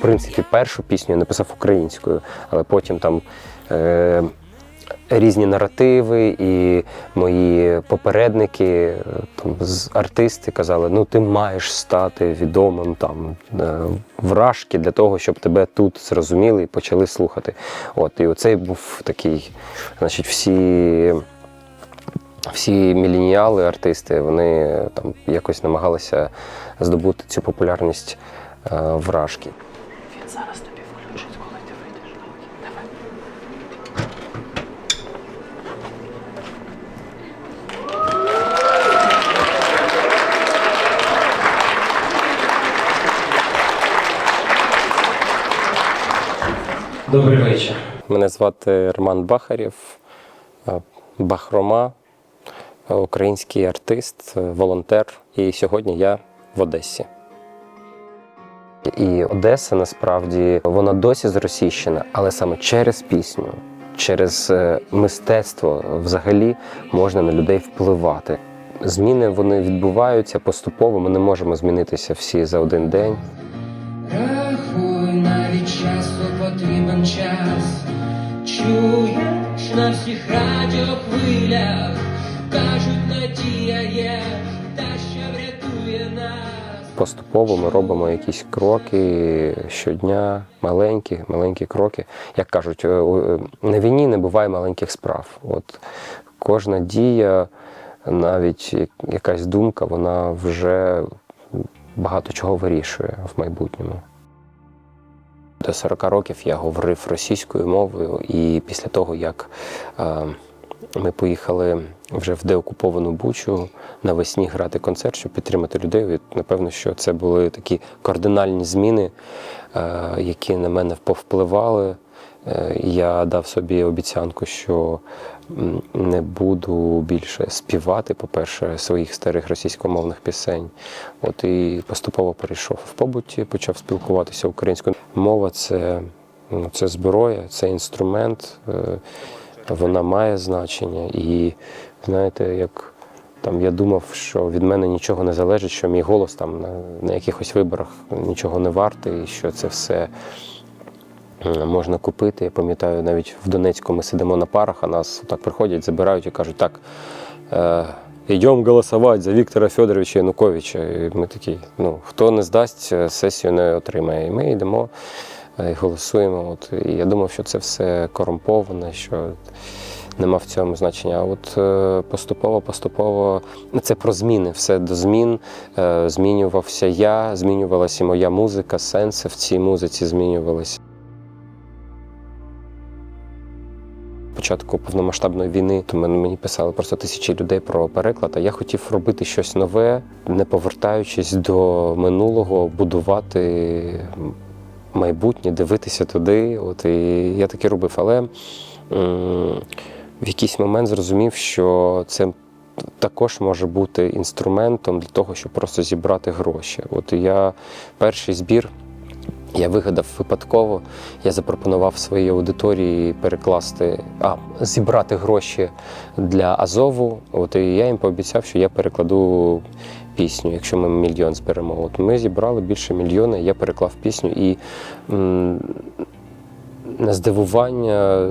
в принципі, першу пісню я написав українською, але потім там. Е, Різні наративи, і мої попередники, е, там артисти казали: ну ти маєш стати відомим там е, вражки для того, щоб тебе тут зрозуміли і почали слухати. От і оцей був такий, значить, всі всі міленіали, артисти, вони там якось намагалися здобути цю популярність е, вражки. Зараз тобі включить, коли ти вийдеш. Давай. Добрий вечір. Мене звати Роман Бахарєв, е, Бахрома, український артист, волонтер. І сьогодні я в Одесі. І Одеса насправді вона досі зросійщена, але саме через пісню, через е, мистецтво взагалі можна на людей впливати. Зміни вони відбуваються поступово. Ми не можемо змінитися всі за один день. Рахуй, навіть часу потрібен час. Чуєш на всіх радіохвилях, кажуть, надія є, Поступово ми робимо якісь кроки щодня, маленькі, маленькі кроки. Як кажуть, е, на війні не буває маленьких справ. От кожна дія, навіть якась думка, вона вже багато чого вирішує в майбутньому. До 40 років я говорив російською мовою, і після того, як е, ми поїхали вже в деокуповану Бучу навесні грати концерт, щоб підтримати людей. Напевно, що це були такі кардинальні зміни, е, які на мене повпливали. Е, Я дав собі обіцянку, що не буду більше співати, по-перше, своїх старих російськомовних пісень. От і поступово перейшов в побуті, почав спілкуватися українською. Мова це, ну, це зброя, це інструмент, е, вона має значення. І знаєте, як там я думав, що від мене нічого не залежить, що мій голос там на, на якихось виборах нічого не вартий, що це все можна купити. Я пам'ятаю, навіть в Донецьку ми сидимо на парах, а нас так приходять, забирають і кажуть, так. Е, Йдемо голосувати за Віктора Федоровича Януковича. І ми такі, ну хто не здасть, сесію не отримає. І ми йдемо і голосуємо. От і я думав, що це все корумповане, що нема в цьому значення. А от е, поступово, поступово ну, це про зміни. Все до змін. Е, Змінювався я, змінювалася моя музика, сенси в цій музиці змінювалися. Початку повномасштабної війни то мені писали просто тисячі людей про переклад. А я хотів робити щось нове, не повертаючись до минулого, будувати майбутнє, дивитися туди. От і я таке робив. Але в якийсь момент зрозумів, що це також може бути інструментом для того, щоб просто зібрати гроші. От я перший збір. Я вигадав випадково, я запропонував своїй аудиторії перекласти, а зібрати гроші для Азову. От і я їм пообіцяв, що я перекладу пісню, якщо ми мільйон зберемо. От ми зібрали більше мільйона, я переклав пісню і м, на здивування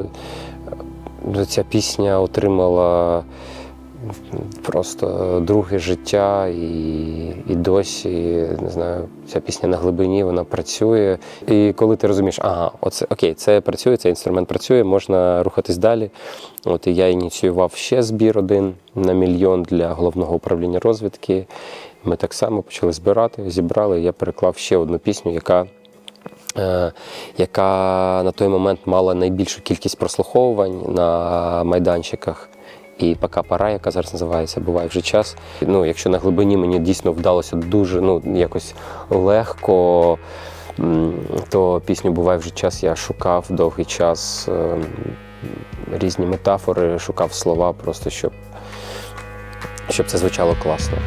е, ця пісня отримала просто друге життя, і, і досі не знаю, ця пісня на глибині вона працює. І коли ти розумієш, ага, оце окей, це працює, цей інструмент працює, можна рухатись далі. От і я ініціював ще збір один на мільйон для головного управління розвідки. Ми так само почали збирати, зібрали. Я переклав ще одну пісню, яка е, яка на той момент мала найбільшу кількість прослуховувань на майданчиках. І пока пора, яка зараз називається, буває вже час. Ну, якщо на глибині мені дійсно вдалося дуже ну, якось легко, то пісню буває вже час. Я шукав довгий час ем, різні метафори, шукав слова, просто щоб, щоб це звучало класно.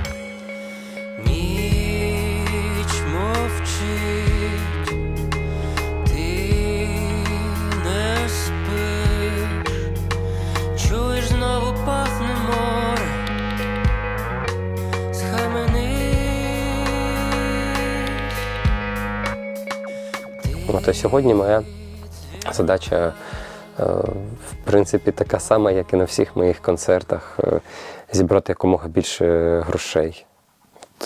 Тобто сьогодні моя задача, е, в принципі, така сама, як і на всіх моїх концертах, е, зібрати якомога більше грошей.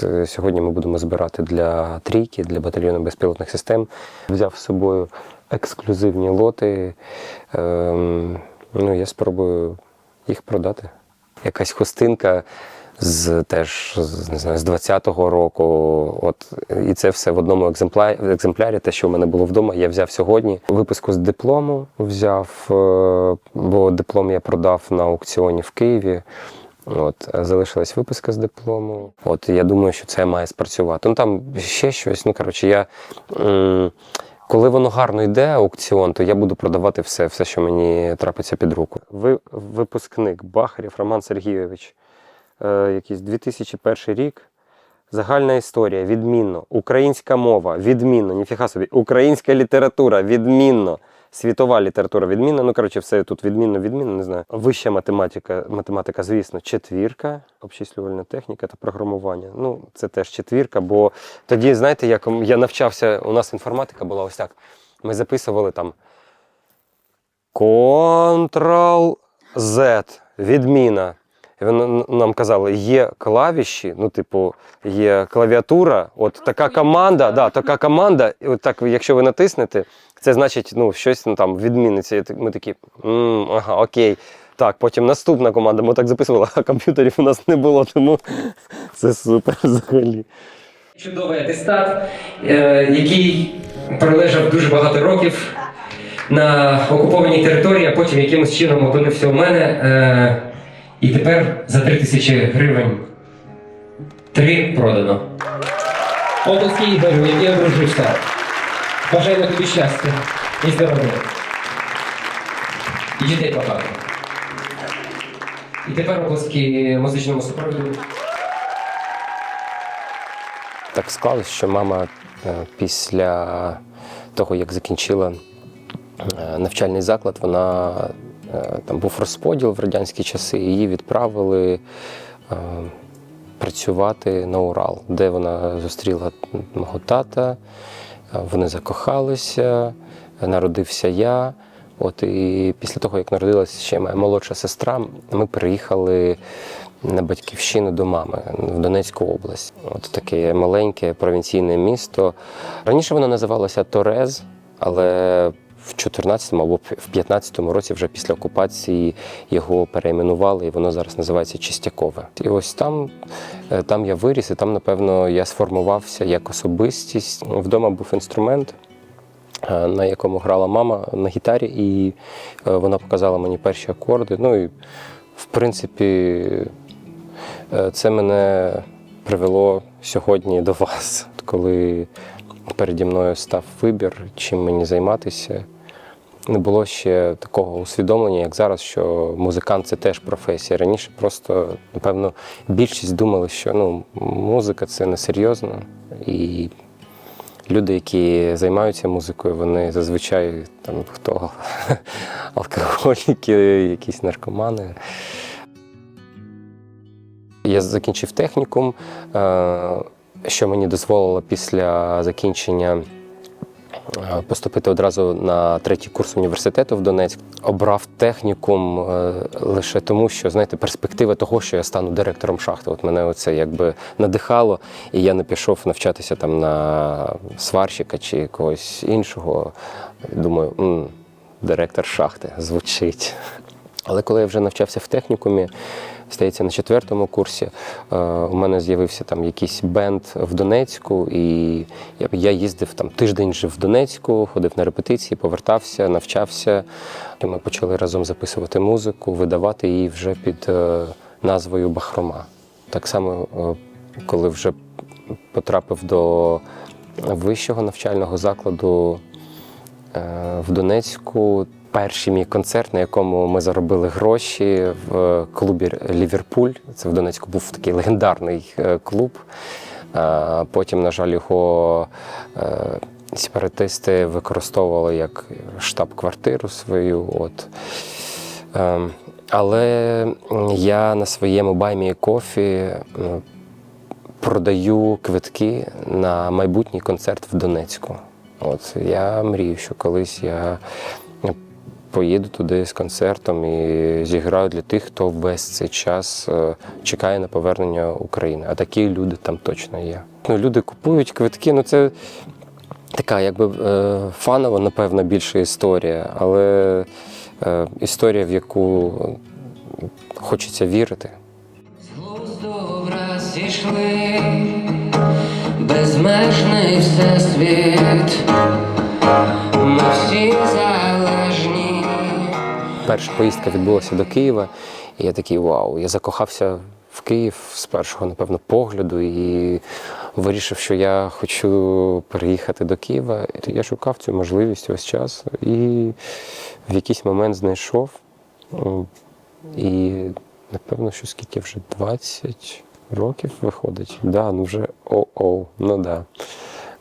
Е, Сьогодні ми будемо збирати для трійки, для батальйону безпілотних систем. Взяв з собою ексклюзивні лоти. Ем, ну, я спробую їх продати. Якась хустинка з теж не знаю, з 20-го року. От, і це все в одному екземплярі, екземплярі, те, що в мене було вдома, я взяв сьогодні. Виписку з диплому взяв, е, бо диплом я продав на аукціоні в Києві. От, залишилась виписка з диплому. От я думаю, що це має спрацювати. Ну там ще щось. Ну коротше, я. коли воно гарно йде, аукціон, то я буду продавати все, все, що мені трапиться під руку. Ви випускник Бахарєв Роман Сергійович, якийсь 2001 рік. Загальна історія, відмінно. Українська мова, відмінно. Ніфіга собі. Українська література, відмінно. Світова література відмінна. Ну, коротше, все тут відмінно, відмінно, не знаю. Вища математика, математика, звісно, четвірка, обчислювальна техніка та програмування. Ну, це теж четвірка, бо тоді, знаєте, як я навчався, у нас інформатика була ось так. Ми записували там Ctrl-Z, відміна. І нам казали, є клавіші, ну, типу, є клавіатура, от така команда, да, така команда, і от так, якщо ви натиснете, це значить, ну, щось ну, там відміниться. Ми такі, «М, ага, окей. Так, потім наступна команда, ми так записували, а комп'ютерів у нас не було, тому це супер взагалі. Чудовий атестат, е, який пролежав дуже багато років на окупованій території, а потім якимось чином опинився у мене. І тепер за 3 тисячі гривень три продано. Обласки Ігорю, який одружився. Бажаємо тобі щастя і здоров'я. І дітей багато. І тепер обласки музичному супроводу. Так склалось, що мама е, після того, як закінчила е, навчальний заклад, вона там був розподіл в радянські часи, її відправили е, працювати на Урал, де вона зустріла мого тата, е, вони закохалися, народився я. От і після того, як народилася ще моя молодша сестра, ми переїхали на батьківщину до мами в Донецьку область. От таке маленьке провінційне місто. Раніше воно називалося Торез, але в 14-му або в 15-му році, вже після окупації, його перейменували, і воно зараз називається Чистякове. І ось там, е, там я виріс, і там, напевно, я сформувався як особистість. Вдома був інструмент. е, На якому грала мама на гітарі, і е, вона показала мені перші акорди. Ну і в принципі, Це мене привело сьогодні до вас, коли переді мною став вибір, чим мені займатися. Не було ще такого усвідомлення, як зараз, що музикант це теж професія. Раніше просто, напевно, більшість думали, що ну, музика це несерйозно. І люди, які займаються музикою, вони зазвичай там хто алкоголіки, якісь наркомани. Я закінчив технікум, е, що мені дозволило після закінчення поступити одразу на третій курс університету в Донецьк. Обрав технікум е, лише тому, що знаєте, перспектива того, що я стану директором шахти. От мене це якби надихало, і я не пішов навчатися там на сварщика чи когось іншого. Думаю, «М, директор шахти звучить. Але коли я вже навчався в технікумі, здається, на четвертому курсі, е, у мене з'явився там якийсь бенд в Донецьку, і я, їздив там тиждень жив в Донецьку, ходив на репетиції, повертався, навчався. І ми почали разом записувати музику, видавати її вже під е, назвою Бахрома. Так само, е, коли вже потрапив до вищого навчального закладу в Донецьку. Перший мій концерт, на якому ми заробили гроші в клубі Ліверпуль. Це в Донецьку був такий легендарний е, клуб. Е, Потім, на жаль, його е, сепаратисти використовували як штаб-квартиру свою. От. Ем, Але я на своєму баймі кофі е, продаю квитки на майбутній концерт в Донецьку. От я мрію, що колись я поїду туди з концертом і зіграю для тих, хто весь цей час е, чекає на повернення України. А такі люди там точно є. Ну, люди купують квитки, ну це така, якби е, фанова, напевно, більша історія, але е, історія, в яку хочеться вірити. Зійшли безмежний всесвіт. Ми всі залежні. Перша поїздка відбулася до Києва, і я такий вау, я закохався в Київ з першого, напевно, погляду і вирішив, що я хочу переїхати до Києва. Я шукав цю можливість весь час і в якийсь момент знайшов. І напевно, що скільки вже 20 років виходить. Да, ну вже о-о, ну да.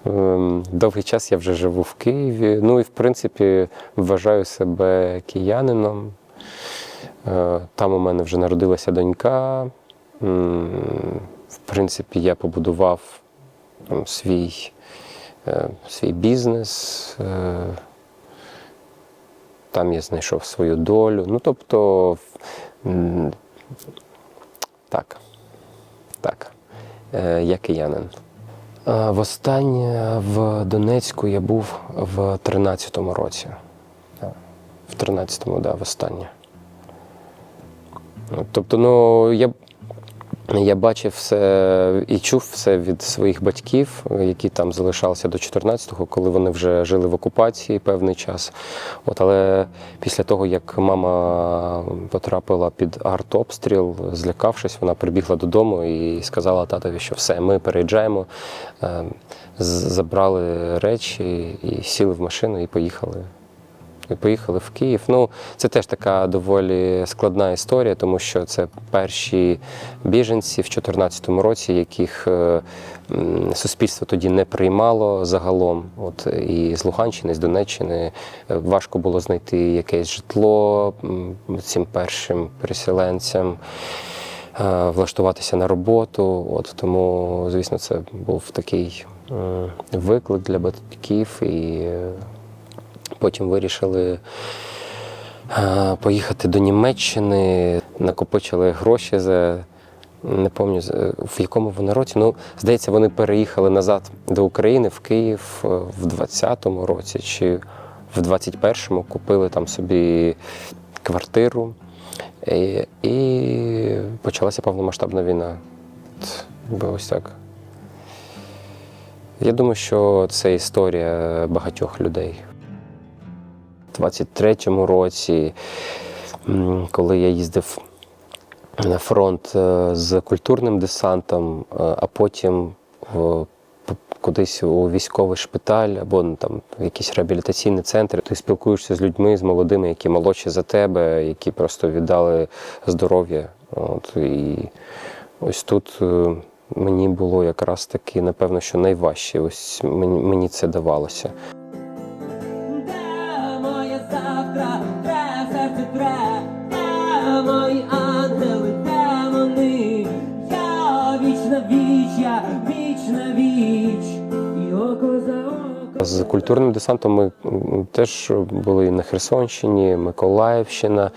Ем, Довгий час я вже живу в Києві. Ну і в принципі вважаю себе киянином. Е, Там у мене вже народилася донька. В принципі, я побудував свій, е, свій бізнес. Е, Там я знайшов свою долю. Ну, тобто, так. Так. Я киянин. Е, Востаннє в Донецьку я був в 13-му році. В 13-му, да, востаннє. Ну, Тобто, ну, я, я бачив все і чув все від своїх батьків, які там залишалися до 14-го, коли вони вже жили в окупації певний час. От, але після того, як мама потрапила під артобстріл, злякавшись, вона прибігла додому і сказала татові, що все, ми переїжджаємо, Е, забрали речі і сіли в машину і поїхали. І поїхали в Київ. Ну, це теж така доволі складна історія, тому що це перші біженці в 2014 році, яких е, суспільство тоді не приймало загалом. От і з Луганщини, і з Донеччини е, важко було знайти якесь житло цим першим переселенцям. е, Влаштуватися на роботу, от тому, звісно, це був такий виклик для батьків, і Потім вирішили е, поїхати до Німеччини, накопичили гроші за. Не пам'ятаю, в якому вони році. Ну, здається, вони переїхали назад до України в Київ е, в 20-му році чи в 21-му купили там собі квартиру. І, і почалася повномасштабна війна. Ось так. Я думаю, що це історія багатьох людей. У 23-му році, коли я їздив на фронт е, з культурним десантом, е, а потім кудись у військовий шпиталь або ну, там якийсь реабілітаційний центр, ти спілкуєшся з людьми, з молодими, які молодші за тебе, які просто віддали здоров'я. От, і ось тут е, мені було якраз таки, напевно, що найважче. Ось мені це давалося. Мої ангели, де? Я віч на віч, я віч на віч, і око за око. З культурним десантом ми теж були на Херсонщині, Миколаївщина.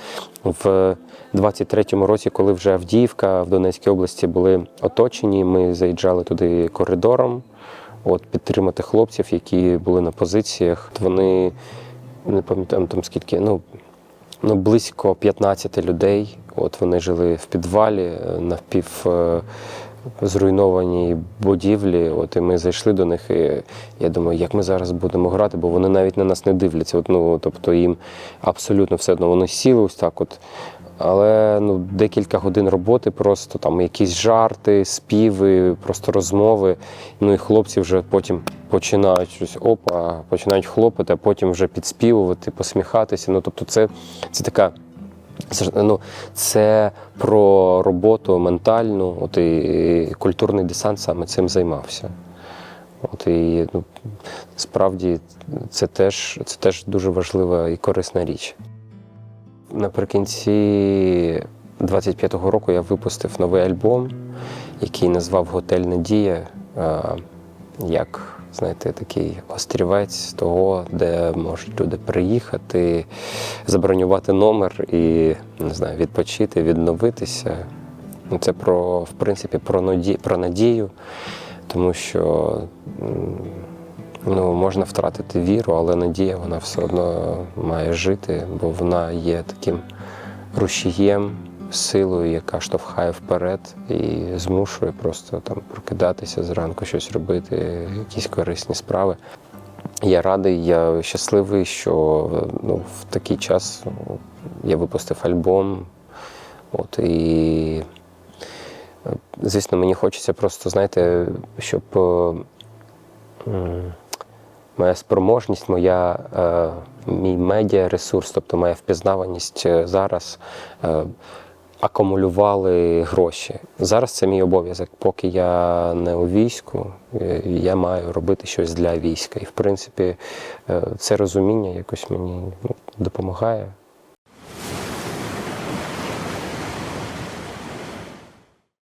В 23-му році, коли вже Авдіївка в Донецькій області були оточені, ми заїжджали туди коридором, от, підтримати хлопців, які були на позиціях. Вони не пам'ятаю там скільки, ну, ну близько 15 людей. От вони жили в підвалі е, навпів. е, Зруйнованій будівлі, от і ми зайшли до них. І я думаю, як ми зараз будемо грати, бо вони навіть на нас не дивляться. От, ну, тобто їм абсолютно все одно. Вони сіли ось так. От. Але ну, декілька годин роботи, просто там якісь жарти, співи, просто розмови. Ну і хлопці вже потім починають щось опа, починають хлопати, а потім вже підспівувати, посміхатися. Ну, тобто, це, це така. Ну, це про роботу ментальну, от і культурний десант саме цим займався. От і ну, справді це теж, це теж дуже важлива і корисна річ. Наприкінці 25-го року я випустив новий альбом, який назвав Готель Надія. Е, Як знаєте, такий острівець того, де можуть люди приїхати, забронювати номер і не знаю, відпочити, відновитися. Ну, Це про, в принципі, про, наді- про надію, тому що ну, можна втратити віру, але надія вона все одно має жити, бо вона є таким рушієм, силою, яка штовхає вперед і змушує просто там прокидатися зранку, щось робити, якісь корисні справи. Я радий, я щасливий, що ну, в такий час я випустив альбом. От, і, е, звісно, мені хочеться просто, знаєте, щоб е, моя спроможність, моя, е, мій медіаресурс, тобто моя впізнаваність е, зараз е, акумулювали гроші. Зараз це мій обов'язок. Поки я не у війську, е, я маю робити щось для війська. І в принципі, е, це розуміння якось мені ну, допомагає.